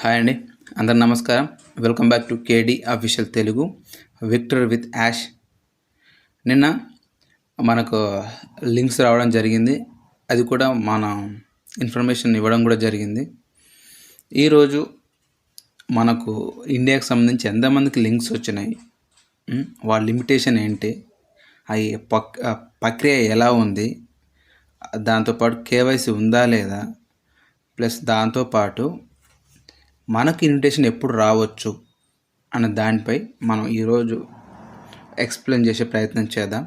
Hi అండి. అందరు నమస్కారం. Welcome back to KD official Telugu. Victor with Yash. నిన్న మనకు లింక్స్ రావడం జరిగింది. అది కూడా మన ఇన్ఫర్మేషన్ ఇవ్వడం కూడా జరిగింది. ఈరోజు మనకు ఇండియాకి సంబంధించి ఎంతమందికి లింక్స్ వచ్చినాయి? వాళ్ళ లిమిటేషన్ ఏంటి? అవి పక్ ప్రక్రియ ఎలా ఉంది? దాంతోపాటు కేవైసీ ఉందా లేదా? ప్లస్ దాంతోపాటు మనకు ఇన్విటేషన్ ఎప్పుడు రావచ్చు అన్న దానిపై మనం ఈరోజు ఎక్స్ప్లెయిన్ చేసే ప్రయత్నం చేద్దాం.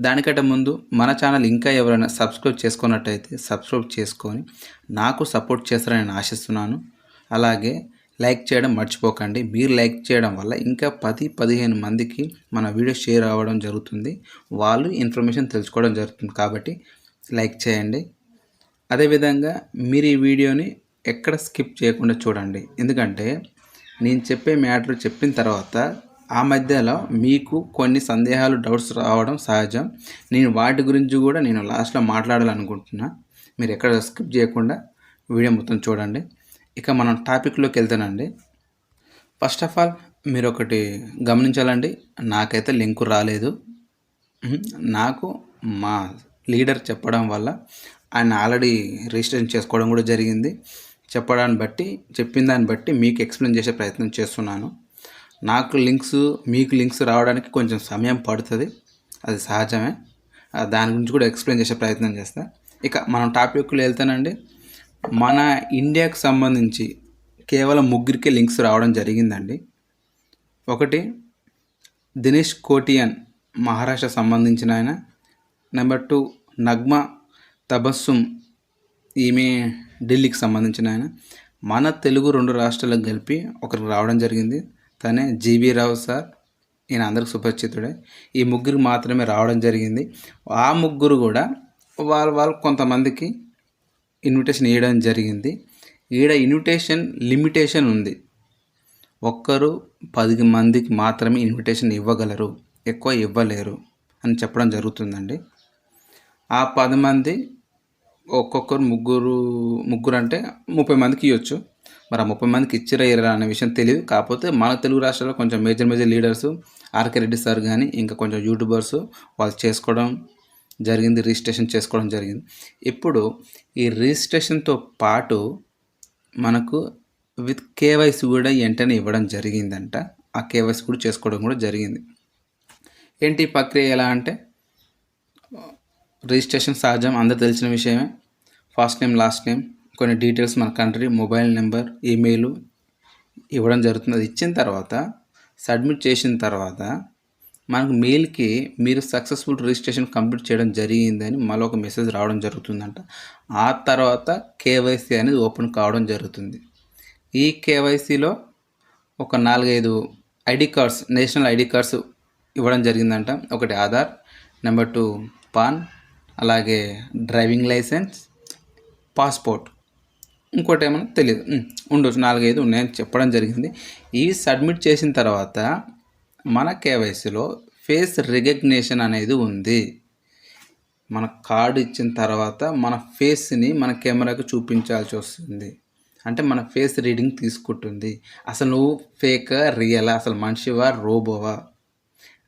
దానికంటే ముందు మన ఛానల్ ఇంకా ఎవరైనా సబ్స్క్రైబ్ చేసుకున్నట్టయితే సబ్స్క్రైబ్ చేసుకొని నాకు సపోర్ట్ చేస్తారని నేను ఆశిస్తున్నాను. అలాగే లైక్ చేయడం మర్చిపోకండి. మీరు లైక్ చేయడం వల్ల ఇంకా పది పదిహేను మందికి మన వీడియో షేర్ అవ్వడం జరుగుతుంది. వాళ్ళు ఇన్ఫర్మేషన్ తెలుసుకోవడం జరుగుతుంది. కాబట్టి లైక్ చేయండి. అదేవిధంగా మీరు ఈ వీడియోని ఎక్కడ స్కిప్ చేయకుండా చూడండి. ఎందుకంటే నేను చెప్పే మ్యాటర్ చెప్పిన తర్వాత ఆ మధ్యలో మీకు కొన్ని సందేహాలు డౌట్స్ రావడం సహజం. నేను వాటి గురించి కూడా నేను లాస్ట్లో మాట్లాడాలనుకుంటున్నా. మీరు ఎక్కడ స్కిప్ చేయకుండా వీడియో మొత్తం చూడండి. ఇక మనం టాపిక్లోకి వెళ్తానండి. ఫస్ట్ ఆఫ్ ఆల్ మీరు ఒకటి గమనించాలండి. నాకైతే లింకు రాలేదు. నాకు మా లీడర్ చెప్పడం వల్ల ఆయన ఆల్రెడీ రిజిస్ట్రేషన్ చేసుకోవడం కూడా జరిగింది. చెప్పడాన్ని బట్టి చెప్పిన దాన్ని బట్టి మీకు ఎక్స్ప్లెయిన్ చేసే ప్రయత్నం చేస్తున్నాను. నాకు లింక్స్ మీకు లింక్స్ రావడానికి కొంచెం సమయం పడుతుంది. అది సహజమే. దాని గురించి కూడా ఎక్స్ప్లెయిన్ చేసే ప్రయత్నం చేస్తా. ఇక మనం టాపిక్లో వెళ్తానండి. మన ఇండియాకు సంబంధించి కేవలం ముగ్గురికి లింక్స్ రావడం జరిగిందండి. ఒకటి దినేష్ కోటియన్ మహారాష్ట్ర సంబంధించిన ఆయన. నెంబర్ టూ నగ్మా తబస్సుమ్ ఈమె ఢిల్లీకి సంబంధించిన ఆయన. మన తెలుగు రెండు రాష్ట్రాలకు కలిపి ఒకరికి రావడం జరిగింది. తనే జీబీ రావు సార్. ఈయన అందరికి సుపరిచితుడే. ఈ ముగ్గురు మాత్రమే రావడం జరిగింది. ఆ ముగ్గురు కూడా వాళ్ళ వాళ్ళు కొంతమందికి ఇన్విటేషన్ ఇవ్వడం జరిగింది. ఈడ ఇన్విటేషన్ లిమిటేషన్ ఉంది. ఒక్కరు పది మందికి మాత్రమే ఇన్విటేషన్ ఇవ్వగలరు. ఎక్కువ ఇవ్వలేరు అని చెప్పడం జరుగుతుందండి. ఆ పది మంది ఒక్కొక్కరు ముగ్గురు ముగ్గురు అంటే ముప్పై మందికి ఇవ్వచ్చు మరి ఆ ముప్పై మందికి ఇచ్చిరా ఇరా అనే విషయం తెలియదు. కాకపోతే మన తెలుగు రాష్ట్రాల్లో కొంచెం major major leaders RK Reddy sir కానీ ఇంకా కొంచెం యూట్యూబర్స్ వాళ్ళు చేసుకోవడం జరిగింది రిజిస్ట్రేషన్ చేసుకోవడం జరిగింది. ఇప్పుడు ఈ రిజిస్ట్రేషన్తో పాటు మనకు విత్ కేవైసీ కూడా వెంటనే ఇవ్వడం జరిగిందంట. ఆ కేవైసీ కూడా చేసుకోవడం కూడా జరిగింది. ఏంటి ప్రక్రియ ఎలా అంటే రిజిస్ట్రేషన్ సహజం అందరు తెలిసిన విషయమే. ఫస్ట్ నేమ్ లాస్ట్ నేమ్ కొన్ని డీటెయిల్స్ మన కంట్రీ మొబైల్ నెంబర్ ఈమెయిల్ ఇవ్వడం జరుగుతుంది. అది ఇచ్చిన తర్వాత సబ్మిట్ చేసిన తర్వాత మనకు మెయిల్కి మీరు సక్సెస్ఫుల్ రిజిస్ట్రేషన్ కంప్లీట్ చేయడం జరిగిందని మళ్ళీ ఒక మెసేజ్ రావడం జరుగుతుందంట. ఆ తర్వాత కేవైసీ అనేది ఓపెన్ కావడం జరుగుతుంది. ఈ కేవైసీలో ఒక నాలుగైదు ID cards national ID cards ఇవ్వడం జరిగిందంట. ఒకటి ఆధార్ నెంబర్ టూ పాన్ అలాగే డ్రైవింగ్ లైసెన్స్ పాస్పోర్ట్. ఇంకోటి ఏమైనా తెలియదు ఉండొచ్చు. నాలుగైదు ఉన్నాయని చెప్పడం జరిగింది. ఇవి సబ్మిట్ చేసిన తర్వాత మన కేవైసీలో ఫేస్ రికగ్నేషన్ అనేది ఉంది. మన కార్డు ఇచ్చిన తర్వాత మన ఫేస్ని మన కెమెరాకు చూపించాల్సి వస్తుంది. అంటే మన ఫేస్ రీడింగ్ తీసుకుంటుంది. అసలు నువ్వు ఫేక్ రియలా అసలు మనిషివా రోబోవా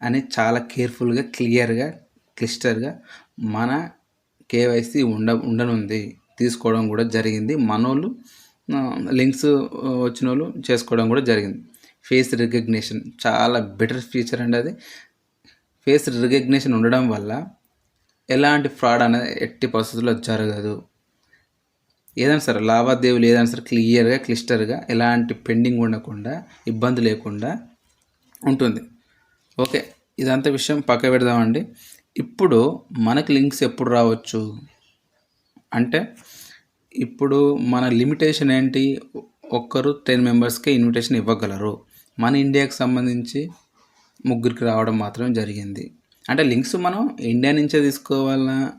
అని చాలా కేర్ఫుల్గా క్లియర్గా క్లిస్టర్గా మన కేవైసీ ఉండ ఉండనుంది. తీసుకోవడం కూడా జరిగింది. మనోళ్ళు లింక్స్ వచ్చిన వాళ్ళు చేసుకోవడం కూడా జరిగింది. ఫేస్ రికగ్నిషన్ చాలా బెటర్ ఫీచర్ అండి అది. ఫేస్ రికగ్నిషన్ ఉండడం వల్ల ఎలాంటి ఫ్రాడ్ అనేది ఎట్టి పరిస్థితుల్లో జరగదు. ఏదైనా సరే లావాదేవీలు ఏదైనా సరే క్లియర్గా క్లిస్టర్గా ఎలాంటి పెండింగ్ ఉండకుండా ఇబ్బంది లేకుండా ఉంటుంది. ఓకే ఇదంతా విషయం పక్క పెడదామండి. ఇప్పుడు మనకి లింక్స్ ఎప్పుడు రావచ్చు? అంటే ఇప్పుడు మన లిమిటేషన్ ఏంటి? ఒక్కరు టెన్ మెంబర్స్కే ఇన్విటేషన్ ఇవ్వగలరు. మన ఇండియాకి సంబంధించి ముగ్గురికి రావడం మాత్రం జరిగింది. అంటే లింక్స్ మనం ఇండియా నుంచే తీసుకోవాలా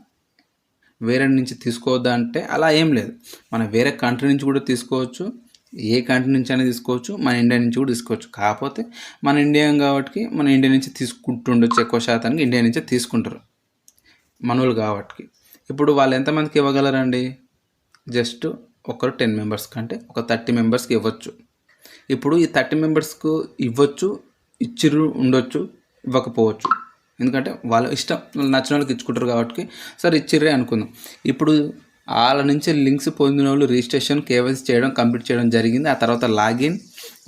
వేరే నుంచి తీసుకోవద్దా అంటే అలా ఏం లేదు. మనం వేరే కంట్రీ నుంచి కూడా తీసుకోవచ్చు. ఏ కంట్రీ నుంచి అయినా తీసుకోవచ్చు మన ఇండియా నుంచి కూడా తీసుకోవచ్చు. కాకపోతే మన ఇండియా కాబట్టి మన ఇండియా నుంచి తీసుకుంటుండొచ్చు ఎక్కువ శాతానికి ఇండియా నుంచే తీసుకుంటారు మనోళ్ళు కాబట్టి. ఇప్పుడు వాళ్ళు ఎంతమందికి ఇవ్వగలరండి? జస్ట్ ఒకరు టెన్ మెంబర్స్ కంటే ఒక థర్టీ మెంబర్స్కి ఇవ్వచ్చు. ఇప్పుడు ఈ థర్టీ మెంబర్స్కు ఇవ్వచ్చు ఇచ్చిర్రు ఉండొచ్చు ఇవ్వకపోవచ్చు. ఎందుకంటే వాళ్ళ ఇష్టం వాళ్ళు నచ్చిన వాళ్ళకి ఇచ్చుకుంటారు కాబట్టి సరే ఇచ్చిర్రే అనుకుందాం. ఇప్పుడు వాళ్ళ నుంచి లింక్స్ పొందిన వాళ్ళు రిజిస్ట్రేషన్ కేవైసీ చేయడం కంప్లీట్ చేయడం జరిగింది. ఆ తర్వాత లాగిన్.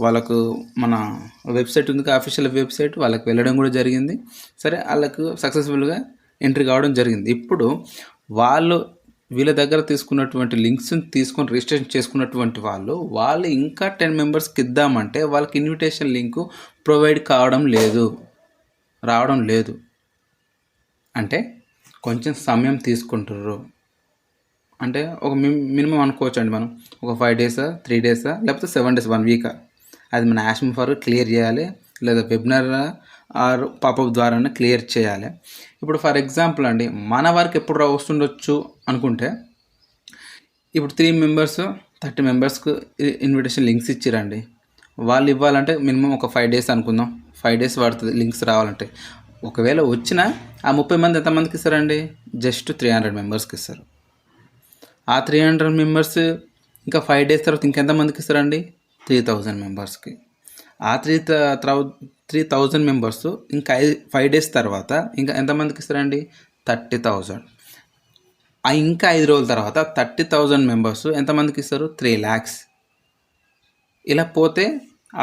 వాళ్ళకు మన వెబ్సైట్ ఉంది అఫీషియల్ వెబ్సైట్. వాళ్ళకి వెళ్ళడం కూడా జరిగింది. సరే వాళ్ళకు సక్సెస్ఫుల్గా ఎంట్రీ కావడం జరిగింది. ఇప్పుడు వాళ్ళు వీళ్ళ దగ్గర తీసుకున్నటువంటి లింక్స్ని తీసుకొని రిజిస్ట్రేషన్ చేసుకున్నటువంటి వాళ్ళు వాళ్ళు ఇంకా టెన్ మెంబర్స్కి ఇద్దామంటే వాళ్ళకి ఇన్విటేషన్ లింకు ప్రొవైడ్ కావడం లేదు. రావడం లేదు. అంటే కొంచెం సమయం తీసుకుంటారు అంటే ఒక మినిమం అనుకోవచ్చు అండి మనం. ఒక ఫైవ్ డేసా త్రీ డేసా లేకపోతే సెవెన్ డేస్ వన్ వీకా అది మన యాష్మ్ ఫర్ క్లియర్ చేయాలి. లేదా వెబినార్ ఆర్ పాపప్ ద్వారానే క్లియర్ చేయాలి. ఇప్పుడు ఫర్ ఎగ్జాంపుల్ అండి మన వరకు ఎప్పుడు రా- వస్తుండొచ్చు అనుకుంటే ఇప్పుడు త్రీ మెంబర్స్ థర్టీ మెంబర్స్కి ఇన్విటేషన్ లింక్స్ ఇచ్చిరండి. వాళ్ళు ఇవ్వాలంటే మినిమం ఒక ఫైవ్ డేస్ అనుకుందాం. ఫైవ్ డేస్ పడుతుంది లింక్స్ రావాలంటే. ఒకవేళ వచ్చినా ఆ ముప్పై మంది ఎంతమందికి ఇస్తారండి? జస్ట్ త్రీ హండ్రెడ్ మెంబర్స్కి ఇస్తారు. ఆ త్రీ హండ్రెడ్ మెంబర్స్ ఇంకా ఫైవ్ డేస్ తర్వాత ఇంకెంతమందికి ఇస్తారండి? త్రీ థౌజండ్ మెంబర్స్కి ఆ త్రీ త్రీ థౌజండ్ మెంబర్స్ ఇంకా ఐదు ఫైవ్ డేస్ తర్వాత ఇంకా ఎంతమందికి ఇస్తారండి? థర్టీ థౌజండ్ ఆ ఇంకా ఐదు రోజుల తర్వాత థర్టీ థౌజండ్ మెంబర్స్ ఎంతమందికి ఇస్తారు? త్రీ ల్యాక్స్ ఇలా పోతే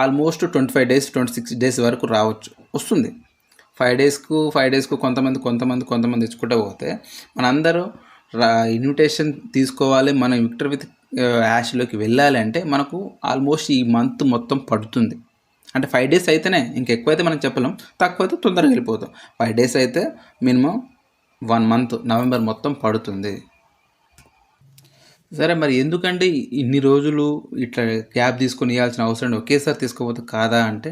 almost twenty five days twenty six days వరకు రావచ్చు వస్తుంది. ఫైవ్ డేస్కు ఫైవ్ డేస్కు కొంతమంది కొంతమంది కొంతమంది ఇచ్చుకుంటూ పోతే మనందరూ ఇన్విటేషన్ తీసుకోవాలి మనం విక్టర్ విత్ యాష్లోకి వెళ్ళాలి అంటే మనకు ఆల్మోస్ట్ ఈ మంత్ మొత్తం పడుతుంది. అంటే ఫైవ్ డేస్ అయితేనే ఇంకెక్కువైతే మనం చెప్పలేం తక్కువ అయితే తొందరగా వెళ్ళిపోతాం. ఫైవ్ డేస్ అయితే మినిమం వన్ మంత్ నవంబర్ మొత్తం పడుతుంది. సరే మరి ఎందుకంటే ఇన్ని రోజులు ఇట్లా క్యాబ్ తీసుకొని ఇవ్వాల్సిన అవసరం ఒకేసారి తీసుకోపోతే కాదా అంటే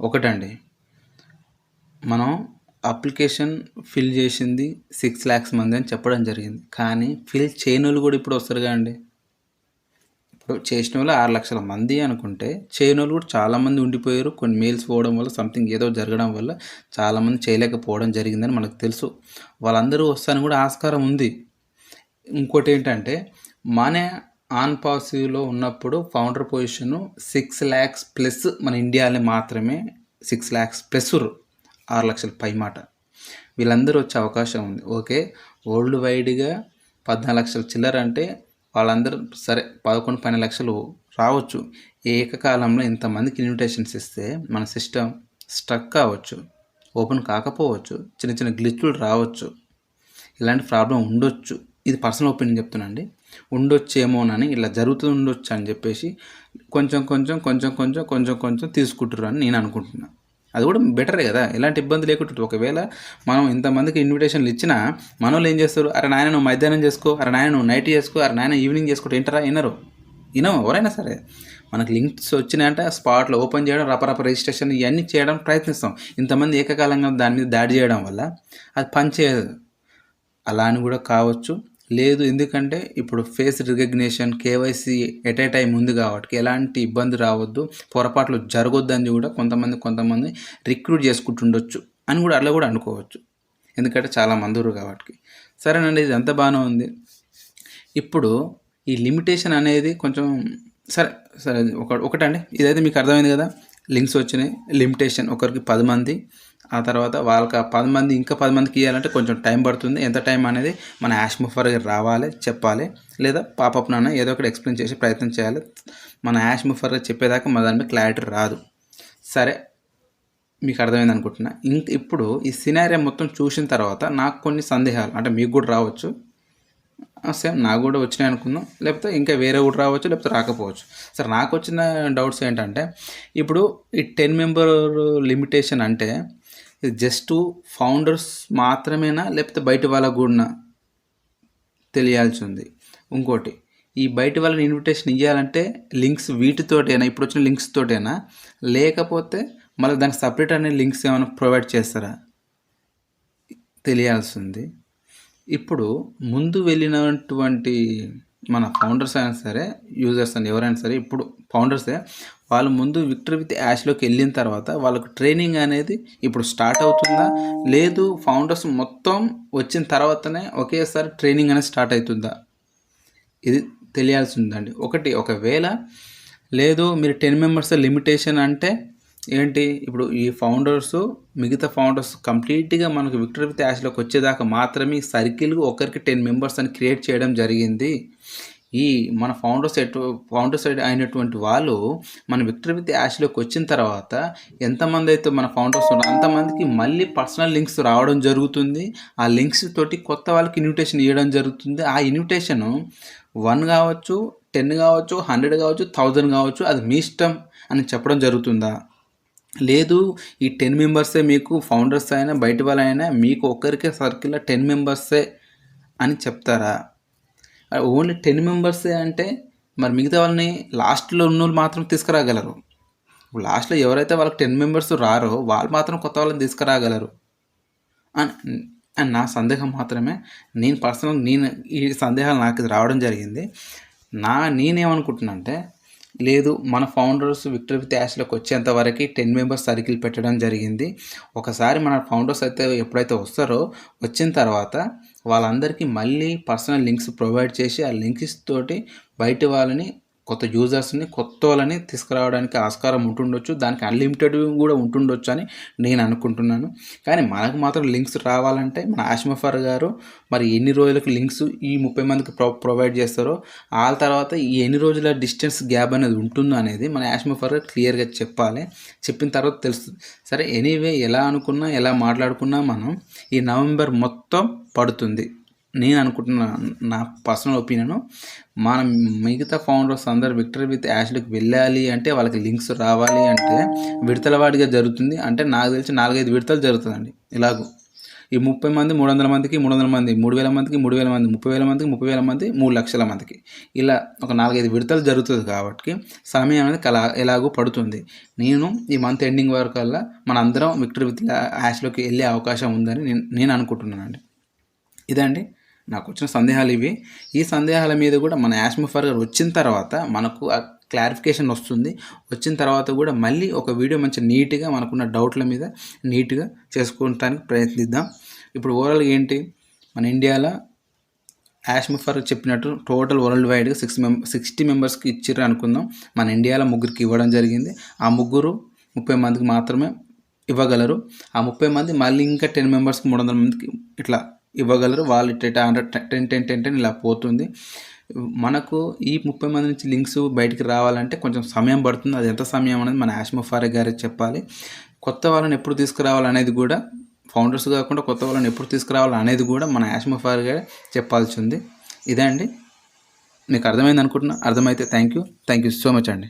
ఒకటండి మనం అప్లికేషన్ ఫిల్ చేసింది సిక్స్ ల్యాక్స్ మంది అని చెప్పడం జరిగింది. కానీ ఫిల్ చేయని వాళ్ళు కూడా ఇప్పుడు వస్తారు కదండి. ఇప్పుడు చేసిన వాళ్ళు ఆరు లక్షల మంది అనుకుంటే చేయని వాళ్ళు కూడా చాలామంది ఉండిపోయారు. కొన్ని మెయిల్స్ పోవడం వల్ల సంథింగ్ ఏదో జరగడం వల్ల చాలామంది చేయలేకపోవడం జరిగిందని మనకు తెలుసు. వాళ్ళందరూ వస్తారని కూడా ఆస్కారం ఉంది. ఇంకోటి ఏంటంటే మన ఆన్ పాసివ్లో ఉన్నప్పుడు founder position six lakhs plus మన ఇండియాలో మాత్రమే సిక్స్ ల్యాక్స్ ప్లస్ ఆరు లక్షల పై మాట. వీళ్ళందరూ వచ్చే అవకాశం ఉంది. ఓకే వరల్డ్ వైడ్గా పద్నాలుగు లక్షల చిల్లర అంటే వాళ్ళందరూ సరే పదకొండు పన్నెండు లక్షలు రావచ్చు. ఏకకాలంలో ఇంతమందికి ఇన్విటేషన్స్ ఇస్తే మన సిస్టమ్ స్ట్రక్ కావచ్చు ఓపెన్ కాకపోవచ్చు చిన్న చిన్న గ్లిచ్లు రావచ్చు. ఇలాంటి ప్రాబ్లం ఉండొచ్చు. ఇది పర్సనల్ ఒపీనియన్ చెప్తున్నానండి. ఉండొచ్చేమోనని ఇలా జరుగుతూ ఉండొచ్చు అని చెప్పేసి కొంచెం కొంచెం కొంచెం కొంచెం కొంచెం కొంచెం తీసుకుంటుర్రు అని నేను అనుకుంటున్నాను అది కూడా బెటరే కదా. ఎలాంటి ఇబ్బంది లేకుండా ఒకవేళ మనం ఇంతమందికి ఇన్విటేషన్లు ఇచ్చినా మన వాళ్ళు ఏం చేస్తారు? అరే నాయన నువ్వు మధ్యాహ్నం చేసుకో. అరే నాయన నువ్వు నైట్ చేసుకో. అరే నాయన ఈవినింగ్ చేసుకో. ఇంటరా వినరు. వినవు ఎవరైనా సరే. మనకు లింక్స్ వచ్చినాయంటే స్పాట్లో ఓపెన్ చేయడం రపరప రిజిస్ట్రేషన్ ఇవన్నీ చేయడం ప్రయత్నిస్తాం. ఇంతమంది ఏకకాలంగా దాని మీద దాడి చేయడం వల్ల అది పనిచేయదు అలా అని కూడా కావచ్చు. లేదు ఎందుకంటే ఇప్పుడు face recognition KYC at a time ఉంది కాబట్టి ఎలాంటి ఇబ్బంది రావద్దు పొరపాట్లు జరగొద్దని కూడా కొంతమంది కొంతమంది రిక్రూట్ చేసుకుంటుండొచ్చు అని కూడా అట్లా కూడా అనుకోవచ్చు. ఎందుకంటే చాలా మందురు కాబట్టి. సరేనండి ఇది ఎంత బాగానే ఉంది. ఇప్పుడు ఈ లిమిటేషన్ అనేది కొంచెం సరే సరే ఒక ఒకటండి. ఇదైతే మీకు అర్థమైంది కదా? లింక్స్ వచ్చినాయి. లిమిటేషన్ ఒకరికి పది మంది ఆ తర్వాత వాళ్ళకి ఆ పది మంది ఇంకా పది మందికి ఇవ్వాలంటే కొంచెం టైం పడుతుంది. ఎంత టైం అనేది మన యాష్ ముఫర్ రావాలి చెప్పాలి. లేదా పాపప్ నాన్న ఏదో ఒకటి ఎక్స్ప్లెయిన్ చేసే ప్రయత్నం చేయాలి. మన యాష్ ముఫర్ చెప్పేదాకా మన దాని మీద క్లారిటీ రాదు. సరే మీకు అర్థమైంది అనుకుంటున్నా. ఇంక ఇప్పుడు ఈ సినారియా మొత్తం చూసిన తర్వాత నాకు కొన్ని సందేహాలు అంటే మీకు కూడా రావచ్చు. సేమ్ నాకు కూడా వచ్చినాయి అనుకుందాం. లేకపోతే ఇంకా వేరే కూడా రావచ్చు లేకపోతే రాకపోవచ్చు. సరే నాకు వచ్చిన డౌట్స్ ఏంటంటే ఇప్పుడు ఈ టెన్ మెంబర్ లిమిటేషన్ అంటే ఇది జస్ట్ ఫౌండర్స్ మాత్రమేనా లేకపోతే బయట వాళ్ళకు కూడా తెలియాల్సి ఉంది? ఇంకోటి ఈ బయట వాళ్ళని ఇన్విటేషన్ ఇవ్వాలంటే లింక్స్ వీటితోటేనా ఇప్పుడు వచ్చిన లింక్స్ తోటేనా లేకపోతే మళ్ళీ దానికి సపరేట్ అనే లింక్స్ ఏమైనా ప్రొవైడ్ చేస్తారా? తెలియాల్సి ఉంది. ఇప్పుడు ముందు వెళ్ళినటువంటి మన ఫౌండర్స్ అయినా సరే యూజర్స్ అని ఎవరైనా సరే ఇప్పుడు ఫౌండర్సే వాళ్ళు ముందు విక్టర్ విత్ యాష్లోకి వెళ్ళిన తర్వాత వాళ్ళకు ట్రైనింగ్ అనేది ఇప్పుడు స్టార్ట్ అవుతుందా? లేదు ఫౌండర్స్ మొత్తం వచ్చిన తర్వాతనే ఒకేసారి ట్రైనింగ్ అనేది స్టార్ట్ అవుతుందా? ఇది తెలియాల్సి ఉందండి. ఒకటి ఒకవేళ లేదు మీరు టెన్ మెంబర్స్ లిమిటేషన్ అంటే ఏంటి? ఇప్పుడు ఈ ఫౌండర్స్ మిగతా ఫౌండర్స్ కంప్లీట్గా మనకు విక్టర్ విత్ యాష్లోకి వచ్చేదాకా మాత్రమే సర్కిల్ ఒకరికి టెన్ మెంబర్స్ అని క్రియేట్ చేయడం జరిగింది. ఈ మన ఫౌండర్స్ ఎటు ఫౌండర్స్ అయినటువంటి వాళ్ళు మన విక్టర్ విత్ యాష్లోకి వచ్చిన తర్వాత ఎంతమంది అయితే మన ఫౌండర్స్ ఉన్నారో అంతమందికి మళ్ళీ పర్సనల్ లింక్స్ రావడం జరుగుతుంది. ఆ లింక్స్ తోటి కొత్త వాళ్ళకి ఇన్విటేషన్ ఇవ్వడం జరుగుతుంది. ఆ ఇన్విటేషన్ వన్ కావచ్చు టెన్ కావచ్చు హండ్రెడ్ కావచ్చు థౌజండ్ కావచ్చు అది మీ ఇష్టం అని చెప్పడం జరుగుతుందా? లేదు ఈ టెన్ మెంబర్సే మీకు ఫౌండర్స్ అయినా బయట వాళ్ళైనా మీకు ఒక్కరికే సర్కిల్లో టెన్ మెంబర్సే అని చెప్తారా? ఓన్లీ టెన్ మెంబర్సే అంటే మరి మిగతా వాళ్ళని లాస్ట్లో ఉన్న వాళ్ళు మాత్రం తీసుకురాగలరు. లాస్ట్లో ఎవరైతే వాళ్ళకి టెన్ మెంబర్స్ రారో వాళ్ళు మాత్రం కొత్త వాళ్ళని తీసుకురాగలరు. అని నా సందేహం మాత్రమే. నేను పర్సనల్ నేను ఈ సందేహాలు నాకు రావడం జరిగింది. నా నేనేమనుకుంటున్నా అంటే లేదు మన ఫౌండర్స్ విక్టర్ విత్ యాష్లోకి వచ్చేంత వరకు టెన్ మెంబర్స్ సర్కిల్ పెట్టడం జరిగింది. ఒకసారి మన ఫౌండర్స్ అయితే ఎప్పుడైతే వస్తారో వచ్చిన తర్వాత వాళ్ళందరికీ మళ్ళీ పర్సనల్ లింక్స్ ప్రొవైడ్ చేసి ఆ లింక్స్ తోటి బయట వాళ్ళని కొత్త యూజర్స్ని కొత్త వాళ్ళని తీసుకురావడానికి ఆస్కారం ఉంటుండొచ్చు. దానికి అన్లిమిటెడ్ కూడా ఉంటుండొచ్చు అని నేను అనుకుంటున్నాను. కానీ మనకు మాత్రం లింక్స్ రావాలంటే మన ఆష్మఫర్ గారు మరి ఎన్ని రోజులకు లింక్స్ ఈ ముప్పై మందికి ప్రొ ప్రొవైడ్ చేస్తారో ఆ తర్వాత ఈ ఎన్ని రోజుల డిస్టెన్స్ గ్యాప్ అనేది ఉంటుందో అనేది మన ఆష్మఫర్ గారు క్లియర్గా చెప్పాలి. చెప్పిన తర్వాత తెలుస్తుంది సరే ఎనీవే ఎలా అనుకున్నా ఎలా మాట్లాడుకున్నా మనం ఈ నవంబర్ మొత్తం పడుతుంది. నేను అనుకుంటున్న నా పర్సనల్ ఒపీనియన్ మనం మిగతా ఫౌండర్స్ అందరు విక్టర్ విత్ యాష్లకు వెళ్ళాలి అంటే వాళ్ళకి లింక్స్ రావాలి అంటే విడతల వాడిగా జరుగుతుంది. అంటే నాకు తెలిసి నాలుగైదు విడతలు జరుగుతుందండి ఇలాగూ. ఈ ముప్పై మంది మూడు వందల మందికి మూడు వందల మంది మూడు వేల మందికి మూడు వేల మంది ముప్పై వేల మందికి ముప్పై వేల మంది మూడు లక్షల మందికి. ఇలా ఒక నాలుగైదు విడతలు జరుగుతుంది కాబట్టి సమయం అనేది కలా ఎలాగో పడుతుంది. నేను ఈ మంత్ ఎండింగ్ వరకల్లా మన అందరం విక్టర్ విత్ యాష్లోకి వెళ్ళే అవకాశం ఉందని నేను నేను అనుకుంటున్నానండి. ఇదండి. నాకు వచ్చిన సందేహాలు ఇవి. ఈ సందేహాల మీద కూడా మన యాష్మఫర్ గారు వచ్చిన తర్వాత మనకు క్లారిఫికేషన్ వస్తుంది. వచ్చిన తర్వాత కూడా మళ్ళీ ఒక వీడియో మంచి నీట్గా మనకున్న డౌట్ల మీద నీట్గా చేసుకోవటానికి ప్రయత్నిద్దాం. ఇప్పుడు ఓవరాల్గా ఏంటి? మన ఇండియాలో యాష్మఫర్ చెప్పినట్టు టోటల్ వరల్డ్ వైడ్గా సిక్స్ మెం సిక్స్టీ మెంబర్స్కి ఇచ్చారు అనుకుందాం. మన ఇండియాలో ముగ్గురికి ఇవ్వడం జరిగింది. ఆ ముగ్గురు ముప్పై మందికి మాత్రమే ఇవ్వగలరు. ఆ ముప్పై మంది మళ్ళీ ఇంకా టెన్ మెంబర్స్కి మూడు వందల మందికి ఇట్లా ఇవ్వగలరు. వాళ్ళు ఇట్ట టెన్ టెన్ టెన్ టెన్ ఇలా పోతుంది. మనకు ఈ ముప్పై మంది నుంచి లింక్స్ బయటికి రావాలంటే కొంచెం సమయం పడుతుంది. అది ఎంత సమయం అనేది మన ఆష్మఫారే గారే చెప్పాలి. కొత్త వాళ్ళని ఎప్పుడు తీసుకురావాలనేది కూడా ఫౌండర్స్ కాకుండా కొత్త వాళ్ళని ఎప్పుడు తీసుకురావాలి అనేది కూడా మన యాష్మఫార్ గారే చెప్పాల్సి ఉంది. ఇదే అండి. మీకు అర్థమైంది అనుకుంటున్నా? అర్థమైతే thank you. Thank you so much అండి.